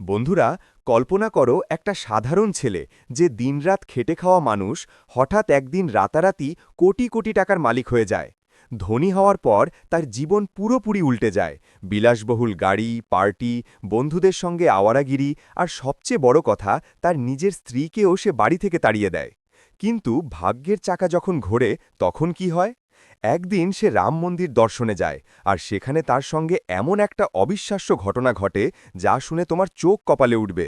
বন্ধুরা, কল্পনা করো একটা সাধারণ ছেলে যে দিনরাত খেটে খাওয়া মানুষ হঠাৎ একদিন রাতারাতি কোটি কোটি টাকার মালিক হয়ে যায়। ধনী হওয়ার পর তার জীবন পুরোপুরি উল্টে যায়। বিলাসবহুল গাড়ি, পার্টি, বন্ধুদের সঙ্গে আওয়ারাগিরি আর সবচেয়ে বড় কথা, তার নিজের স্ত্রীকেও সে বাড়ি থেকে তাড়িয়ে দেয়। কিন্তু ভাগ্যের চাকা যখন ঘোরে, তখন কি হয়? একদিন সে রাম মন্দির দর্শনে যায়, আর সেখানে তার সঙ্গে এমন একটা অবিশ্বাস্য ঘটনা ঘটে যা শুনে তোমার চোখ কপালে উঠবে।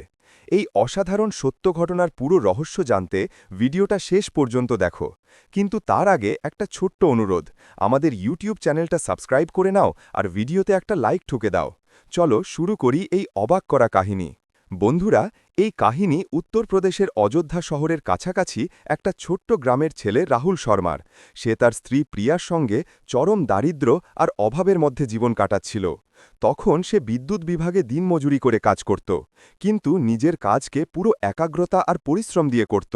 এই অসাধারণ সত্য ঘটনার পুরো রহস্য জানতে ভিডিওটা শেষ পর্যন্ত দেখো। কিন্তু তার আগে একটা ছোট্ট অনুরোধ, আমাদের ইউটিউব চ্যানেলটা সাবস্ক্রাইব করে নাও আর ভিডিওতে একটা লাইক ঠুকে দাও। চলো শুরু করি এই অবাক করা কাহিনী। বন্ধুরা, এই কাহিনী উত্তরপ্রদেশের অযোধ্যা শহরের কাছাকাছি একটা ছোট্ট গ্রামের ছেলে রাহুল শর্মার। সে তার স্ত্রী প্রিয়ার সঙ্গে চরম দারিদ্র আর অভাবের মধ্যে জীবন কাটাচ্ছিল। তখন সে বিদ্যুৎ বিভাগে দিনমজুরি করে কাজ করত, কিন্তু নিজের কাজকে পুরো একাগ্রতা আর পরিশ্রম দিয়ে করত।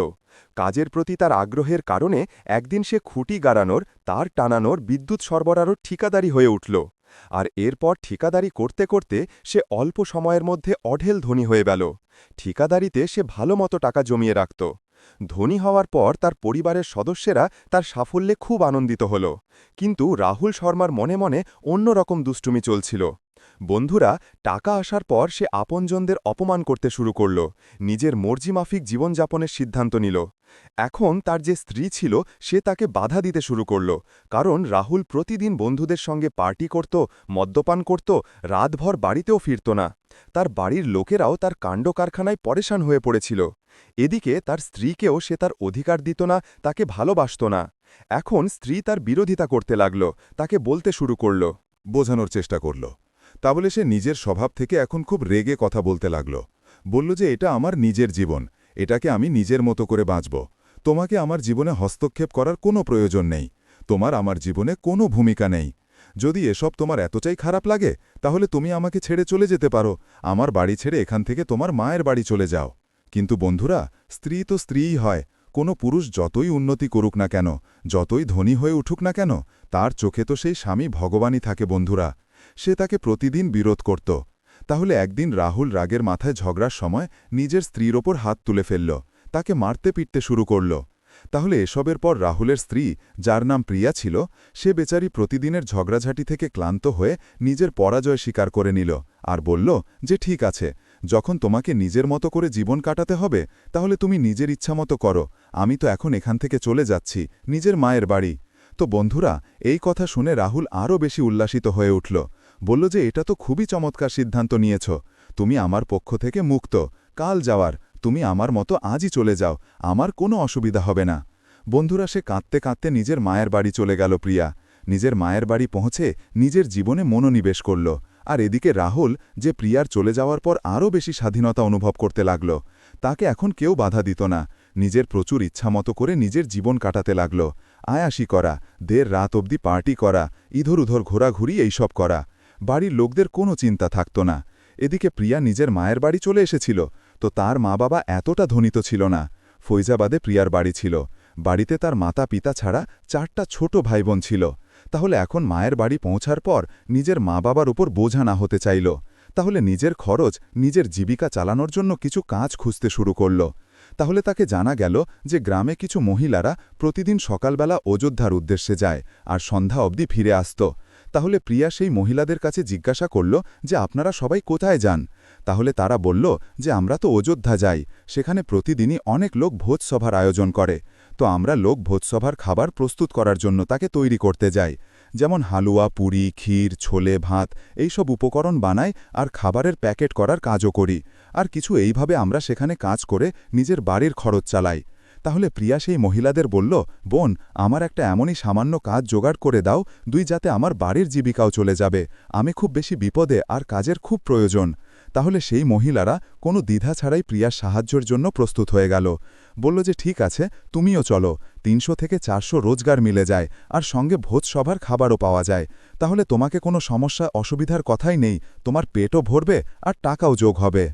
কাজের প্রতি তার আগ্রহের কারণে একদিন সে খুঁটি গাড়ানোর, তার টানানোর বিদ্যুৎ সরবরাহর ঠিকাদারি হয়ে উঠল। আর এরপর ঠিকাদারি করতে করতে সে অল্প সময়ের মধ্যে অঢেল ধনী হয়ে গেল। ঠিকাদারিতে সে ভালো মতো টাকা জমিয়ে রাখত। ধনী হওয়ার পর তার পরিবারের সদস্যেরা তার সাফল্যে খুব আনন্দিত হল। কিন্তু রাহুল শর্মার মনে মনে অন্যরকম দুষ্টুমি চলছিল। বন্ধুরা, টাকা আসার পর সে আপনজনদের অপমান করতে শুরু করল, নিজের মর্জিমাফিক জীবনযাপনের সিদ্ধান্ত নিল। এখন তার যে স্ত্রী ছিল, সে তাকে বাধা দিতে শুরু করল, কারণ রাহুল প্রতিদিন বন্ধুদের সঙ্গে পার্টি করত, মদ্যপান করত, রাতভর বাড়িতেও ফিরত না। তার বাড়ির লোকেরাও তার কাণ্ড কারখানায় পরেশান হয়ে পড়েছিল। এদিকে তার স্ত্রীকেও সে তার অধিকার দিত না, তাকে ভালোবাসত না। এখন স্ত্রী তার বিরোধিতা করতে লাগল, তাকে বলতে শুরু করল, বোঝানোর চেষ্টা করল। তা বলে সে নিজের স্বভাব থেকে এখন খুব রেগে কথা বলতে লাগল। বলল যে এটা আমার নিজের জীবন, এটাকে আমি নিজের মতো করে বাঁচব। তোমাকে আমার জীবনে হস্তক্ষেপ করার কোনো প্রয়োজন নেই। তোমার আমার জীবনে কোনো ভূমিকা নেই। যদি এসব তোমার এতটাই খারাপ লাগে, তাহলে তুমি আমাকে ছেড়ে চলে যেতে পারো। আমার বাড়ি ছেড়ে এখান থেকে তোমার মায়ের বাড়ি চলে যাও। কিন্তু বন্ধুরা, স্ত্রী তো স্ত্রীই হয়। কোনো পুরুষ যতই উন্নতি করুক না কেন, যতই ধনী হয়ে উঠুক না কেন, তার চোখে তো সেই স্বামী ভগবানই থাকে বন্ধুরা। সে তাকে প্রতিদিন বিরোধ করত। তাহলে একদিন রাহুল রাগের মাথায় ঝগড়ার সময় নিজের স্ত্রীর ওপর হাত তুলে ফেলল। তাকে মারতে পিটতে শুরু করল। তাহলে এসবের পর রাহুলের স্ত্রী, যার নাম প্রিয়া ছিল, সে বেচারি প্রতিদিনের ঝগড়াঝাটি থেকে ক্লান্ত হয়ে নিজের পরাজয় স্বীকার করে নিল আর বলল যে ঠিক আছে, যখন তোমাকে নিজের মতো করে জীবন কাটাতে হবে, তাহলে তুমি নিজের ইচ্ছামতো করো। আমি তো এখন এখান থেকে চলে যাচ্ছি, নিজের মায়ের বাড়ি। তো বন্ধুরা, এই কথা শুনে রাহুল আরও বেশি উল্লাসিত হয়ে উঠল। বলল যে, এটা তো খুবই চমৎকার সিদ্ধান্ত নিয়েছ। তুমি আমার পক্ষ থেকে মুক্ত। কাল যাওয়ার। তুমি আমার মতো আজই চলে যাও। আমার কোনো অসুবিধা হবে না। বন্ধুরা, সে কাঁদতে কাঁদতে নিজের মায়ের বাড়ি চলে গেল প্রিয়া। নিজের মায়ের বাড়ি পৌঁছে নিজের জীবনে মনোনিবেশ করল। আর এদিকে রাহুল, যে প্রিয়ার চলে যাওয়ার পর আরও বেশি স্বাধীনতা অনুভব করতে লাগল। তাকে এখন কেউ বাধা দিত না। নিজের প্রচুর ইচ্ছামতো করে নিজের জীবন কাটাতে লাগল। আয়াসি করা দের রাত অবধি পার্টি করা ইধর উধর ঘোরাঘুরি এইসব করা। বাড়ির লোকদের কোনো চিন্তা থাকত না। এদিকে প্রিয়া নিজের মায়ের বাড়ি চলে এসেছিল, তো তার মা বাবা এতটা ধনিত ছিল না। ফৈজাবাদে প্রিয়ার বাড়ি ছিল। বাড়িতে তার মাতা পিতা ছাড়া চারটা ছোট ভাইবোন ছিল। তাহলে এখন মায়ের বাড়ি পৌঁছার পর নিজের মা বাবার উপর বোঝা না হতে চাইল। তাহলে নিজের খরচ নিজের জীবিকা চালানোর জন্য কিছু কাজ খুঁজতে শুরু করল। তাহলে তাকে জানা গেল যে গ্রামে কিছু মহিলারা প্রতিদিন সকালবেলা অযোধ্যার উদ্দেশ্যে যায়, আর সন্ধ্যা অবধি ফিরে আসত। তাহলে প্রিয়া সেই মহিলাদের কাছে জিজ্ঞাসা করল যে আপনারা সবাই কোথায় যান? তাহলে তারা বলল যে আমরা তো অযোধ্যা যাই, সেখানে প্রতিদিনই অনেক লোক ভোজসভার আয়োজন করে। তো আমরা লোক ভোজসভার খাবার প্রস্তুত করার জন্য তাকে তৈরি করতে যাই। যেমন হালুয়া, পুরি, ক্ষীর, ছোলে, ভাত, এইসব উপকরণ বানাই আর খাবারের প্যাকেট করার কাজও করি। আর কিছু এইভাবে আমরা সেখানে কাজ করে নিজের বাড়ির খরচ চালাই। তাহলে প্রিয়া সেই মহিলাদের বলল, বোন, আমার একটা এমনই সামান্য কাজ জোগাড় করে দাও, দুই যাতে আমার বাড়ির জীবিকাও চলে যাবে। আমি খুব বেশি বিপদে আর কাজের খুব প্রয়োজন। তাহলে সেই মহিলারা কোনো দ্বিধা ছাড়াই প্রিয়ার সাহায্যের জন্য প্রস্তুত হয়ে গেল। বলল যে, ঠিক আছে, তুমিও চলো। তিনশো থেকে চারশো রোজগার মিলে যায়, আর সঙ্গে ভোজসভার খাবারও পাওয়া যায়। তাহলে তোমাকে কোনো সমস্যা, অসুবিধার কথাই নেই। তোমার পেটও ভরবে আর টাকাও যোগ হবে।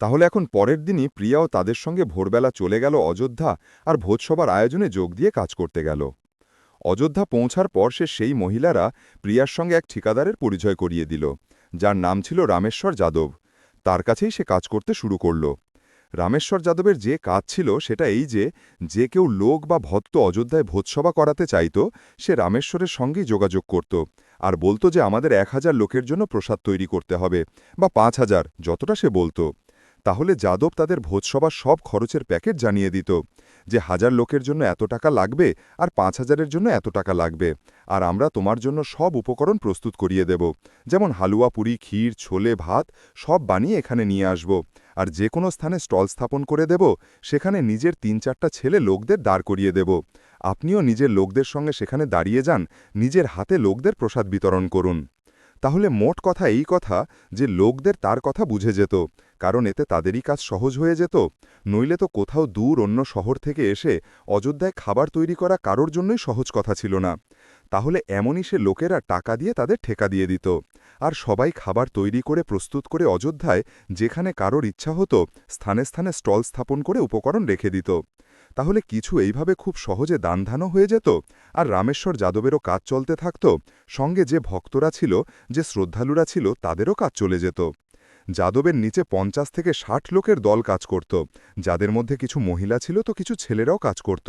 তাহলে এখন পরের দিনই প্রিয়াও তাদের সঙ্গে ভোরবেলা চলে গেল অযোধ্যা আর ভোজসভার আয়োজনে যোগ দিয়ে কাজ করতে গেল। অযোধ্যা পৌঁছার পর সে সেই মহিলারা প্রিয়ার সঙ্গে এক ঠিকাদারের পরিচয় করিয়ে দিল, যার নাম ছিল রামেশ্বর যাদব। তার কাছেই সে কাজ করতে শুরু করল। রামেশ্বর যাদবের যে কাজ ছিল সেটা এই যে যে কেউ লোক বা ভক্ত অযোধ্যায় ভোজসভা করাতে চাইত, সে রামেশ্বরের সঙ্গেই যোগাযোগ করত আর বলতো যে আমাদের এক হাজার লোকের জন্য প্রসাদ তৈরি করতে হবে বা পাঁচ হাজার, যতটা সে বলতো। তাহলে যাদব তাদের ভোজসভার সব খরচের প্যাকেট জানিয়ে দিত যে হাজার লোকের জন্য এত টাকা লাগবে আর পাঁচ হাজারের জন্য এত টাকা লাগবে। আর আমরা তোমার জন্য সব উপকরণ প্রস্তুত করিয়ে দেব। যেমন হালুয়া, পুরি, ক্ষীর, ছোলে, ভাত সব বানিয়ে এখানে নিয়ে আসব। আর যে কোনো স্থানে স্টল স্থাপন করে দেব, সেখানে নিজের তিন চারটা ছেলে লোকদের দাঁড় করিয়ে দেব। আপনিও নিজের লোকদের সঙ্গে সেখানে দাঁড়িয়ে যান, নিজের হাতে লোকদের প্রসাদ বিতরণ করুন। তাহলে মোট কথা এই কথা যে লোকদের তার কথা বুঝে যেত, কারণ এতে তাদেরই কাজ সহজ হয়ে যেত। নইলে তো কোথাও দূর অন্য শহর থেকে এসে অযোধ্যায় খাবার তৈরি করা কারোর জন্যই সহজ কথা ছিল না। তাহলে এমনই সে লোকেরা টাকা দিয়ে তাদের ঠেকা দিয়ে দিত। আর সবাই খাবার তৈরি করে প্রস্তুত করে অযোধ্যায় যেখানে কারোর ইচ্ছা হতো, স্থানে স্থানে স্টল স্থাপন করে উপকরণ রেখে দিত। তাহলে কিছু এইভাবে খুব সহজে দানধানও হয়ে যেত? আর রামেশ্বর যাদবেরও কাজ চলতে থাকত, সঙ্গে যে ভক্তরা ছিল, যে শ্রদ্ধালুরা ছিল, তাদেরও কাজ চলে যেত। যাদবের নিচে পঞ্চাশ থেকে ষাট লোকের দল কাজ করত, যাদের মধ্যে কিছু মহিলা ছিল তো কিছু ছেলেরাও কাজ করত।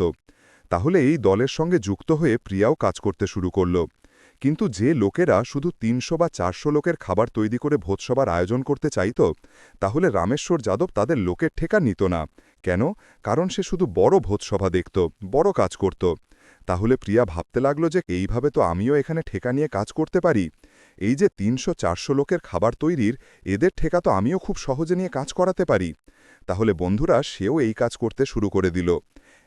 তাহলে এই দলের সঙ্গে যুক্ত হয়ে প্রিয়াও কাজ করতে শুরু করল। কিন্তু যে লোকেরা শুধু তিনশো বা চারশো লোকের খাবার তৈরি করে ভোজসভার আয়োজন করতে চাইত, তাহলে রামেশ্বর যাদব তাদের লোকের ঠেকা নিত না। কেন? কারণ সে শুধু বড় ভোজসভা দেখত, বড় কাজ করত। তাহলে প্রিয়া ভাবতে লাগল যে এইভাবে তো আমিও এখানে ঠেকা নিয়ে কাজ করতে পারি। এই যে তিনশো চারশো লোকের খাবার তৈরির, এদের ঠেকা তো আমিও খুব সহজে নিয়ে কাজ করাতে পারি। তাহলে বন্ধুরা, সেও এই কাজ করতে শুরু করে দিল।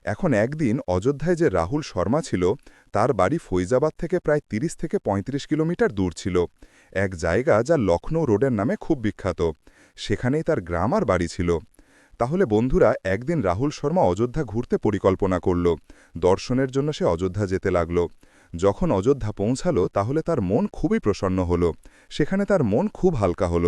এখন একদিন অযোধ্যায় যে রাহুল শর্মা ছিল, তার বাড়ি ফৈজাবাদ থেকে প্রায় ৩০ থেকে ৩৫ কিলোমিটার দূর ছিল। এক জায়গা যা লখনৌ রোডের নামে খুব বিখ্যাত। সেখানেই তার গ্রাম আর বাড়ি ছিল। তাহলে বন্ধুরা একদিন রাহুল শর্মা অযোধ্যা ঘুরতে পরিকল্পনা করল। দর্শনের জন্য সে অযোধ্যা যেতে লাগল। যখন অযোধ্যা পৌঁছাল, তাহলে তার মন খুবই প্রসন্ন হল। সেখানে তার মন খুব হালকা হল।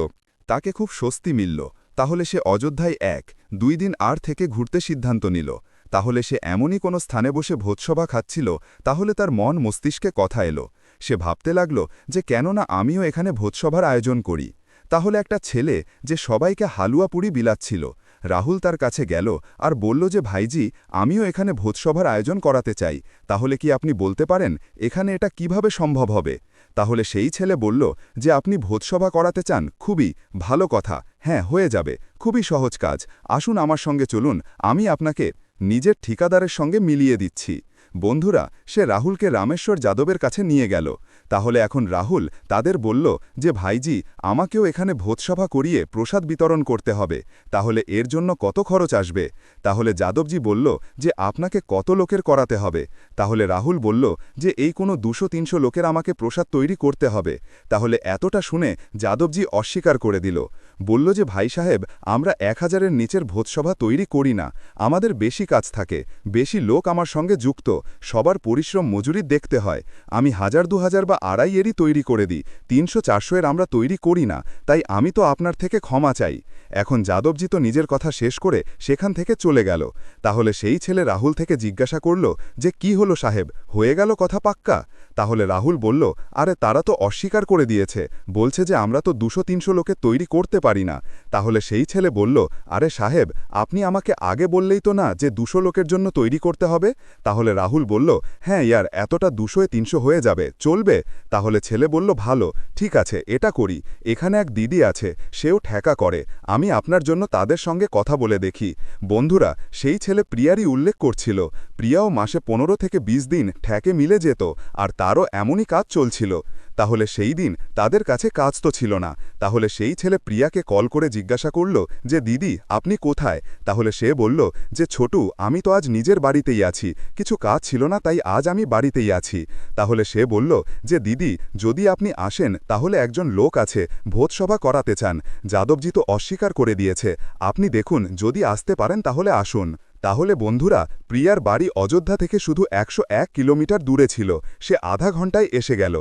তাকে খুব স্বস্তি মিলল। তাহলে সে অযোধ্যায় এক, দুই দিন আর থেকে ঘুরতে সিদ্ধান্ত নিল। তাহলে সে এমনই কোনো স্থানে বসে ভোজসভা খাচ্ছিল, তাহলে তার মন মস্তিষ্কে কথা এলো। সে ভাবতে লাগল যে কেননা আমিও এখানে ভোজসভার আয়োজন করি। তাহলে একটা ছেলে যে সবাইকে হালুয়া পুরি বিলাচ্ছিল রাহুল তার কাছে গেল আর বলল যে, ভাইজি, আমিও এখানে ভোজসভার আয়োজন করাতে চাই। তাহলে কি আপনি বলতে পারেন এখানে এটা কীভাবে সম্ভব হবে? তাহলে সেই ছেলে বলল যে, আপনি ভোজসভা করাতে চান? খুবই ভালো কথা। হ্যাঁ হয়ে যাবে। খুবই সহজ কাজ। আসুন আমার সঙ্গে চলুন। আমি আপনাকে নিজের ঠিকাদারের সঙ্গে মিলিয়ে দিচ্ছি। বন্ধুরা, সে রাহুলকে রামেশ্বর যাদবের কাছে নিয়ে গেল। তাহলে এখন রাহুল তাদের বলল যে, ভাইজি, আমাকেও এখানে ভোজসভা করিয়ে প্রসাদ বিতরণ করতে হবে। তাহলে এর জন্য কত খরচ আসবে? তাহলে যাদবজি বলল যে, আপনাকে কত লোকের করাতে হবে? তাহলে রাহুল বলল যে, এই কোনো দুশো তিনশো লোকের আমাকে প্রসাদ তৈরি করতে হবে। তাহলে এতটা শুনে যাদবজি অস্বীকার করে দিল। বলল যে, ভাই সাহেব, আমরা এক হাজারের নিচের ভোজসভা তৈরি করি না। আমাদের বেশি কাজ থাকে। বেশি লোক আমার সঙ্গে যুক্ত। সবার পরিশ্রম মজুরি দেখতে হয়। আমি হাজার দু হাজার বা আড়াই এরই তৈরি করে দিই, তিনশো চারশো এর আমরা তৈরি করি না, তাই আমি তো আপনার থেকে ক্ষমা চাই। এখন যাদবজি তো নিজের কথা শেষ করে সেখান থেকে চলে গেল। তাহলে সেই ছেলে রাহুল থেকে জিজ্ঞাসা করল যে, কি হলো সাহেব? হয়ে গেল কথা পাক্কা? তাহলে রাহুল বলল, আরে তারা তো অস্বীকার করে দিয়েছে, বলছে যে আমরা তো দুশো তিনশো লোকে তৈরি করতে পারি না। তাহলে সেই ছেলে বলল, আরে সাহেব, আপনি আমাকে আগে বললেই তো না যে দুশো লোকের জন্য তৈরি করতে হবে? তাহলে রাহুল বলল হ্যাঁ ইয়ার, এতটা দুশোয় তিনশো হয়ে যাবে, চলবে? তাহলে ছেলে বলল, ভালো, ঠিক আছে, এটা করি। এখানে এক দিদি আছে, সেও ঠেকা করে। আমি আপনার জন্য তাদের সঙ্গে কথা বলে দেখি। বন্ধুরা, সেই ছেলে প্রিয়ারই উল্লেখ করছিল। প্রিয়াও মাসে পনেরো থেকে ২০ দিন ঠেকে মিলে যেত, আর তারও এমনই কাজ চলছিল। তাহলে সেই দিন তাদের কাছে কাজ তো ছিল না। তাহলে সেই ছেলে প্রিয়াকে কল করে জিজ্ঞাসা করল যে, দিদি, আপনি কোথায়? তাহলে সে বলল যে, ছোটু, আমি তো আজ নিজের বাড়িতেই আছি। কিছু কাজ ছিল না, তাই আজ আমি বাড়িতেই আছি। তাহলে সে বলল যে, দিদি, যদি আপনি আসেন, তাহলে একজন লোক আছে ভোজসভা করাতে চান। যাদবজি তো অস্বীকার করে দিয়েছে। আপনি দেখুন, যদি আসতে পারেন, তাহলে আসুন। তাহলে বন্ধুরা, প্রিয়ার বাড়ি অযোধ্যা থেকে শুধু একশো এক কিলোমিটার দূরে ছিল। সে আধা ঘন্টায় এসে গেল।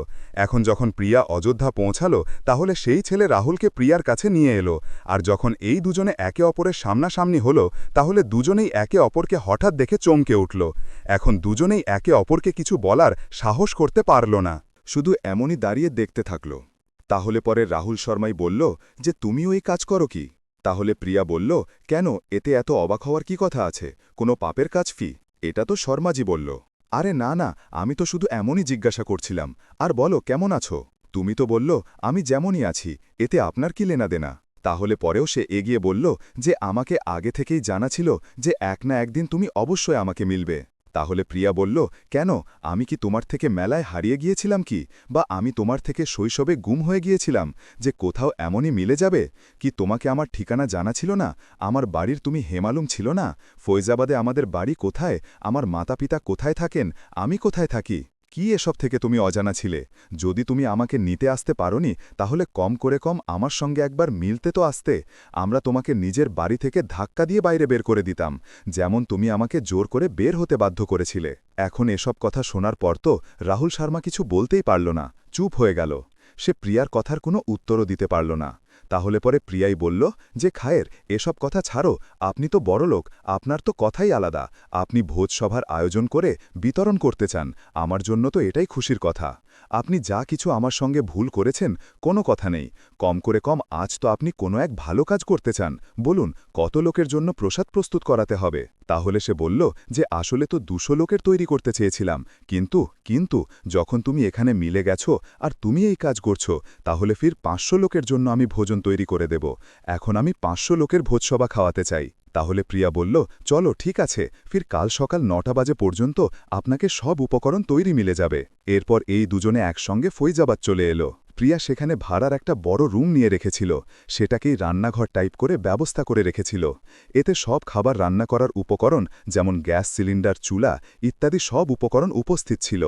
এখন যখন প্রিয়া অযোধ্যা পৌঁছালো, তাহলে সেই ছেলে রাহুলকে প্রিয়ার কাছে নিয়ে এলো। আর যখন এই দুজনে একে অপরের সামনাসামনি হলো, তাহলে দুজনেই একে অপরকে হঠাৎ দেখে চমকে উঠল। এখন দুজনেই একে অপরকে কিছু বলার সাহস করতে পারল না। শুধু এমনই দাঁড়িয়ে দেখতে থাকল। তাহলে পরে রাহুল শর্মাই বলল, যে তুমিও এই কাজ করো কি? তাহলে প্রিয়া বলল, কেন? এতে এত অবাক হওয়ার কি কথা আছে? কোনো পাপের কাজ ফি এটা তো শর্মাজি বলল। আরে না না, আমি তো শুধু এমনই জিজ্ঞাসা করছিলাম। আর বলো, কেমন আছো? তুমি তো বলল, আমি যেমনই আছি, এতে আপনার কি লেনা দেনা? তাহলে পরেও সে এগিয়ে বলল যে, আমাকে আগে থেকেই জানা ছিল যে, এক না একদিন তুমি অবশ্যই আমাকে মিলবে। তাহলে প্রিয়া বলল, কেন? আমি কি তোমার থেকে মেলায় হারিয়ে গিয়েছিলাম কি? বা আমি তোমার থেকে শৈশবে গুম হয়ে গিয়েছিলাম? যে কোথাও এমনই মিলে যাবে? কি তোমাকে আমার ঠিকানা জানা ছিল না? আমার বাড়ির তুমি হেমালুম ছিল না? ফৈজাবাদে আমাদের বাড়ি কোথায়? আমার মাতা পিতা কোথায় থাকেন? আমি কোথায় থাকি? কি এসব থেকে তুমি অজানা ছিলে? যদি তুমি আমাকে নিতে আসতে পারোনি, তাহলে কম করে কম আমার সঙ্গে একবার মিলতে তো আসতে। আমরা তোমাকে নিজের বাড়ি থেকে ধাক্কা দিয়ে বাইরে বের করে দিতাম, যেমন তুমি আমাকে জোর করে বের হতে বাধ্য করেছিলে। এখন এসব কথা শোনার পর তো রাহুল শর্মা কিছু বলতেই পারল না, চুপ হয়ে গেল। সে প্রিয়ার কথার কোনো উত্তরও দিতে পারল না। তাহলে পরে প্রিয়াই বলল, যে খায়ের, এসব কথা ছাড়ো, আপনি তো বড় লোক, আপনার তো কথাই আলাদা। আপনি ভোজসভার আয়োজন করে বিতরণ করতে চান, আমার জন্য তো এটাই খুশির কথা। আপনি যা কিছু আমার সঙ্গে ভুল করেছেন, কোনো কথা নেই। কম করে কম, আজ তো আপনি কোনো এক ভালো কাজ করতে চান। বলুন, কত লোকের জন্য প্রসাদ প্রস্তুত করাতে হবে? তাহলে সে বলল যে, আসলে তো দুশো লোকের তৈরি করতে চেয়েছিলাম। কিন্তু কিন্তু, যখন তুমি এখানে মিলে গেছো আর তুমি এই কাজ করছ, তাহলে ফির পাঁচশো লোকের জন্য আমি ভোজন তৈরি করে দেব। এখন আমি পাঁচশো লোকের ভোজসভা খাওয়াতে চাই। তাহলে প্রিয়া বলল, চলো, ঠিক আছে, ফির কাল সকাল নটা বাজে পর্যন্ত আপনাকে সব উপকরণ তৈরি মিলে যাবে। এরপর এই দুজনে একসঙ্গে ফৈজাবাদ চলে এলো। প্রিয়া সেখানে ভাড়ার একটা বড় রুম নিয়ে রেখেছিল। সেটাকেই রান্নাঘর টাইপ করে ব্যবস্থা করে রেখেছিল। এতে সব খাবার রান্না করার উপকরণ যেমন গ্যাস সিলিন্ডার, চুলা ইত্যাদি সব উপকরণ উপস্থিত ছিল।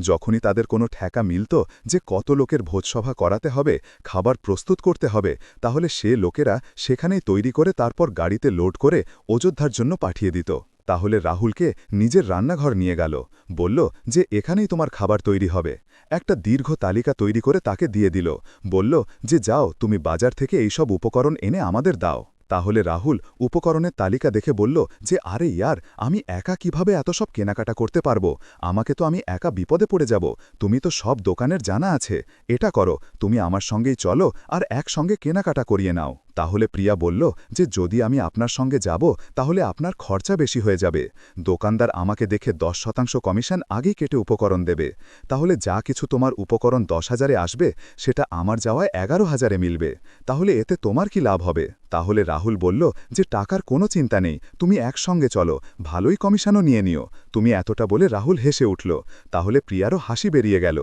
যখনই তাদের কোনো ঠেকা মিলত যে কত লোকের ভোজসভা করাতে হবে, খাবার প্রস্তুত করতে হবে, তাহলে সে লোকেরা সেখানেই তৈরি করে তারপর গাড়িতে লোড করে অযোধ্যার জন্য পাঠিয়ে দিত। তাহলে রাহুলকে নিজের রান্নাঘর নিয়ে গেল। বলল যে, এখানেই তোমার খাবার তৈরি হবে। একটা দীর্ঘ তালিকা তৈরি করে তাকে দিয়ে দিল। বলল যে, যাও, তুমি বাজার থেকে এইসব উপকরণ এনে আমাদের দাও। তাহলে রাহুল উপকরণের তালিকা দেখে বলল যে, আরে ইয়ার, আমি একা কীভাবে এত সব কেনাকাটা করতে পারব? আমাকে তো আমি একা বিপদে পড়ে যাব। তুমি তো সব দোকানের জানা আছে। এটা করো, তুমি আমার সঙ্গেই চলো আর একসঙ্গে কেনাকাটা করিয়ে নাও। তাহলে প্রিয়া বলল যে যদি আমি আপনার সঙ্গে যাব, তাহলে আপনার খরচা বেশি হয়ে যাবে। দোকানদার আমাকে দেখে দশ শতাংশ কমিশন আগেই কেটে উপকরণ দেবে। তাহলে যা কিছু তোমার উপকরণ দশ হাজারে আসবে, সেটা আমার যাওয়ায় এগারো হাজারে মিলবে। তাহলে এতে তোমার কি লাভ হবে? তাহলে রাহুল বলল যে টাকার কোনো চিন্তা নেই, তুমি একসঙ্গে চলো, ভালোই কমিশনও নিয়ে নিও। তুমি এতটা বলে রাহুল হেসে উঠল। তাহলে প্রিয়ারও হাসি বেরিয়ে গেল।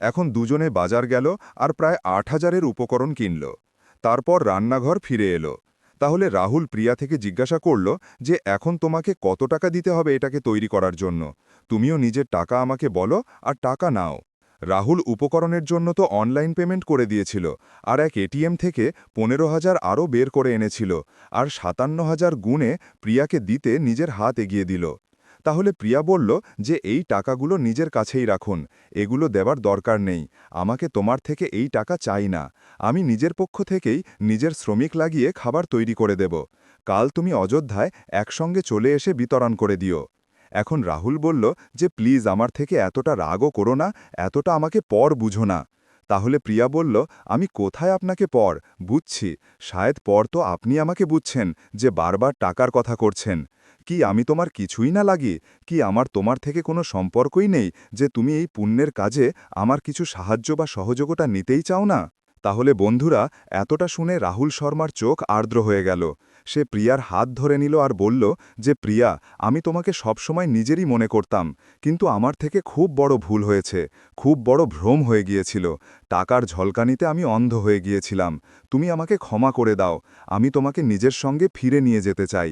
এখন দুজনে বাজার গেল আর প্রায় আট হাজারের উপকরণ কিনল। তারপর রান্নাঘর ফিরে এলো। তাহলে রাহুল প্রিয়া থেকে জিজ্ঞাসা করল যে, এখন তোমাকে কত টাকা দিতে হবে এটাকে তৈরি করার জন্য? তুমিও নিজের টাকা আমাকে বলো আর টাকা নাও। রাহুল উপকরণের জন্য তো অনলাইন পেমেন্ট করে দিয়েছিল, আর এক এটিএম থেকে পনেরো হাজার আরও বের করে এনেছিল, আর সাতান্ন হাজার গুণে প্রিয়াকে দিতে নিজের হাত এগিয়ে দিল। তাহলে প্রিয়া বলল যে এই টাকাগুলো নিজের কাছেই রাখুন, এগুলো দেবার দরকার নেই, আমাকে তোমার থেকে এই টাকা চাই না, আমি নিজের পক্ষ থেকেই নিজের শ্রমিক লাগিয়ে খাবার তৈরি করে দেব, কাল তুমি অযোধ্যায় একসঙ্গে চলে এসে বিতরণ করে দিও। এখন রাহুল বলল যে প্লিজ আমার থেকে এতটা রাগও করো না, এতটা আমাকে পর বুঝো না। তাহলে প্রিয়া বলল, আমি কোথায় আপনাকে পর বুঝছি, শায়দ পর তো আপনি আমাকে বুঝছেন যে বারবার টাকার কথা করছেন। কি আমি তোমার কিছুই না লাগি? কি আমার তোমার থেকে কোনো সম্পর্কই নেই যে তুমি এই পুণ্যের কাজে আমার কিছু সাহায্য বা সহযোগিতা নিতেই চাও না? তাহলে বন্ধুরা, এতটা শুনে রাহুল শর্মার চোখ আর্দ্র হয়ে গেল। সে প্রিয়ার হাত ধরে নিল আর বলল যে, প্রিয়া, আমি তোমাকে সবসময় নিজেরই মনে করতাম, কিন্তু আমার থেকে খুব বড় ভুল হয়েছে, খুব বড় ভ্রম হয়ে গিয়েছিল। টাকার ঝলকানিতে আমি অন্ধ হয়ে গিয়েছিলাম। তুমি আমাকে ক্ষমা করে দাও, আমি তোমাকে নিজের সঙ্গে ফিরে নিয়ে যেতে চাই।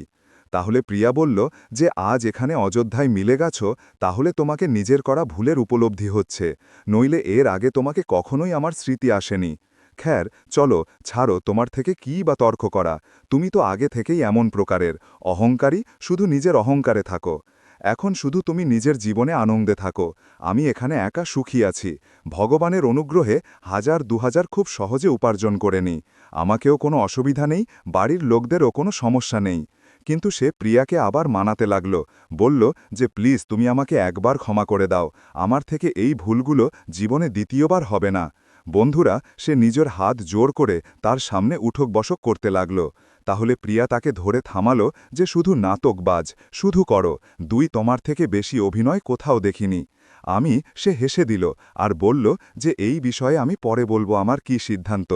তাহলে প্রিয়া বলল যে, আজ এখানে অযোধ্যায় মিলে গেছ, তাহলে তোমাকে নিজের করা ভুলের উপলব্ধি হচ্ছে। নইলে এর আগে তোমাকে কখনোই আমার স্মৃতি আসেনি। খ্যার, চলো, ছাড়ো, তোমার থেকে কী বা তর্ক করা? তুমি তো আগে থেকেই এমন প্রকারের। অহংকারী, শুধু নিজের অহংকারে থাকো। এখন শুধু তুমি নিজের জীবনে আনন্দে থাকো। আমি এখানে একা সুখী আছি। ভগবানের অনুগ্রহে হাজার দুহাজার খুব সহজে উপার্জন করে নিই আমাকেও কোনো অসুবিধা নেই, বাড়ির লোকদেরও কোনো সমস্যা নেই। কিন্তু সে প্রিয়াকে আবার মানাতে লাগল, বলল যে, প্লিজ, তুমি আমাকে একবার ক্ষমা করে দাও, আমার থেকে এই ভুলগুলো জীবনে দ্বিতীয়বার হবে না। বন্ধুরা, সে নিজের হাত জোর করে তার সামনে উঠক বসক করতে লাগল। তাহলে প্রিয়া তাকে ধরে থামালো যে, শুধু নাটকবাজ, শুধু করো, দুই তোমার থেকে বেশি অভিনয় কোথাও দেখিনি। আমি, সে হেসে দিল আর বলল যে, এই বিষয়ে আমি পরে বলব আমার কি সিদ্ধান্ত।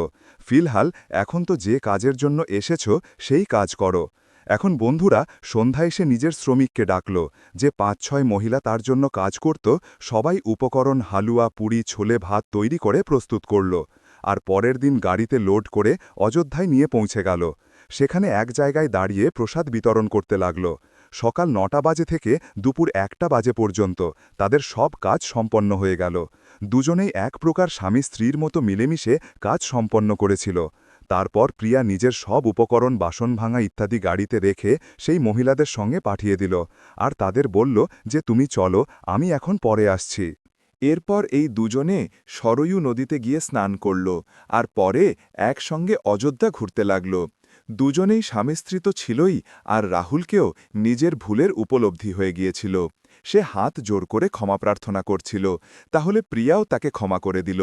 ফিলহাল, এখন তো যে কাজের জন্য এসেছ, সেই কাজ করো। এখন বন্ধুরা, সন্ধ্যায় সে নিজের শ্রমিককে ডাকল যে পাঁচ ছয় মহিলা তার জন্য কাজ করত, সবাই উপকরণ, হালুয়া, পুরি, ছোলে ভাত তৈরি করে প্রস্তুত করল। আর পরের দিন গাড়িতে লোড করে অযোধ্যায় নিয়ে পৌঁছে গেল। সেখানে এক জায়গায় দাঁড়িয়ে প্রসাদ বিতরণ করতে লাগল। সকাল নটা বাজে থেকে দুপুর একটা বাজে পর্যন্ত তাদের সব কাজ সম্পন্ন হয়ে গেল। দুজনেই এক প্রকার স্বামী স্ত্রীর মতো মিলেমিশে কাজ সম্পন্ন করেছিল। তারপর প্রিয়া নিজের সব উপকরণ, বাসন ভাঙা ইত্যাদি গাড়িতে রেখে সেই মহিলাদের সঙ্গে পাঠিয়ে দিল আর তাদের বলল যে, তুমি চলো, আমি এখন পরে আসছি। এরপর এই দুজনে সরয়ু নদীতে গিয়ে স্নান করল আর পরে একসঙ্গে অযোধ্যা ঘুরতে লাগল। দুজনেই স্বামী স্ত্রী তো ছিলই আর রাহুলকেও নিজের ভুলের উপলব্ধি হয়ে গিয়েছিল। সে হাত জোর করে ক্ষমা প্রার্থনা করছিল। তাহলে প্রিয়াও তাকে ক্ষমা করে দিল।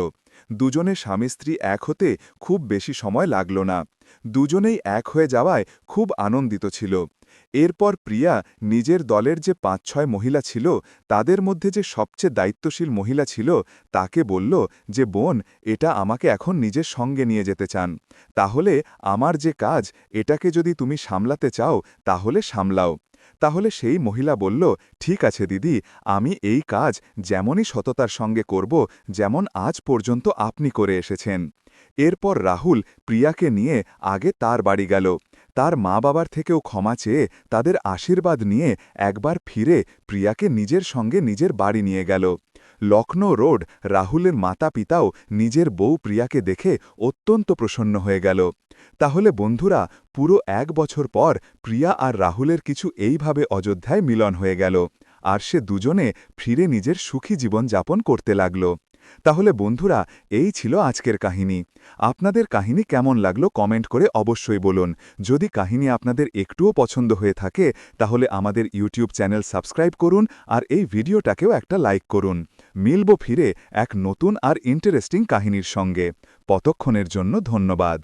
দুজনে স্বামী স্ত্রী এক হতে খুব বেশি সময় লাগল না। দুজনেই এক হয়ে যাওয়ায় খুব আনন্দিত ছিল। এরপর প্রিয়া নিজের দলের যে পাঁচ ছয় মহিলা ছিল, তাদের মধ্যে যে সবচেয়ে দায়িত্বশীল মহিলা ছিল, তাকে বলল যে, বোন, এটা আমাকে এখন নিজের সঙ্গে নিয়ে যেতে চান। তাহলে আমার যে কাজ, এটাকে যদি তুমি সামলাতে চাও, তাহলে সামলাও। তাহলে সেই মহিলা বলল, ঠিক আছে দিদি, আমি এই কাজ যেমনই সততার সঙ্গে করব, যেমন আজ পর্যন্ত আপনি করে এসেছেন। এরপর রাহুল প্রিয়াকে নিয়ে আগে তার বাড়ি গেল। তার মা বাবার থেকেও ক্ষমা চেয়ে তাদের আশীর্বাদ নিয়ে একবার ফিরে প্রিয়াকে নিজের সঙ্গে নিজের বাড়ি নিয়ে গেল। লখনৌ রোড রাহুলের মাতা পিতাও নিজের বউ প্রিয়াকে দেখে অত্যন্ত প্রসন্ন হয়ে গেল। তাহলে বন্ধুরা, পুরো এক বছর পর প্রিয়া আর রাহুলের কিছু এইভাবে অযোধ্যায় মিলন হয়ে গেল। আর সে দুজনে ফিরে নিজের সুখী জীবন যাপন করতে লাগল। তাহলে বন্ধুরা, এই ছিল আজকের কাহিনী। আপনাদের কাহিনী কেমন লাগল কমেন্ট করে অবশ্যই বলুন। যদি কাহিনী আপনাদের একটুও পছন্দ হয়ে থাকে, তাহলে আমাদের ইউটিউব চ্যানেল সাবস্ক্রাইব করুন আর এই ভিডিওটাকেও একটা লাইক করুন। মিলব ফিরে এক নতুন আর ইন্টারেস্টিং কাহিনীর সঙ্গে। পতক্ষণের জন্য ধন্যবাদ।